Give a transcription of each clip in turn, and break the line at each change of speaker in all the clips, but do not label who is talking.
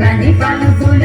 కని పలుకుల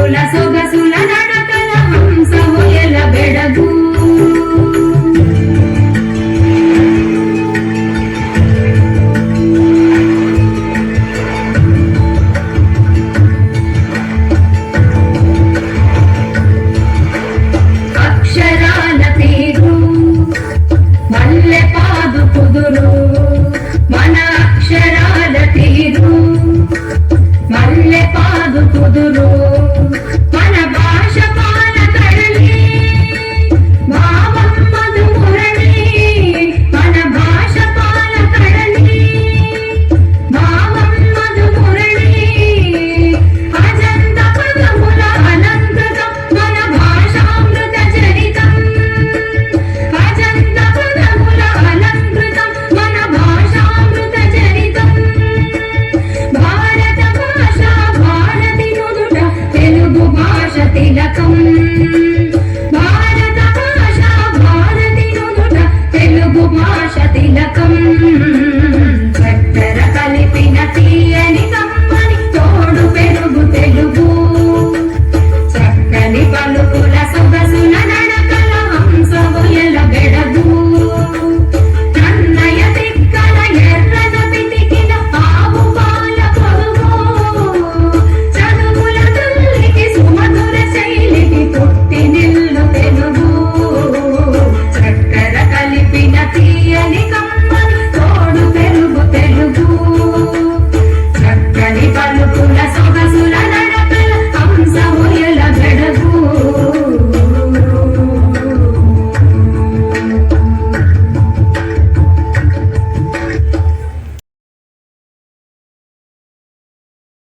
బంధుల సొగసుల నడకల హంసము ఎల బెడగు. Thank you.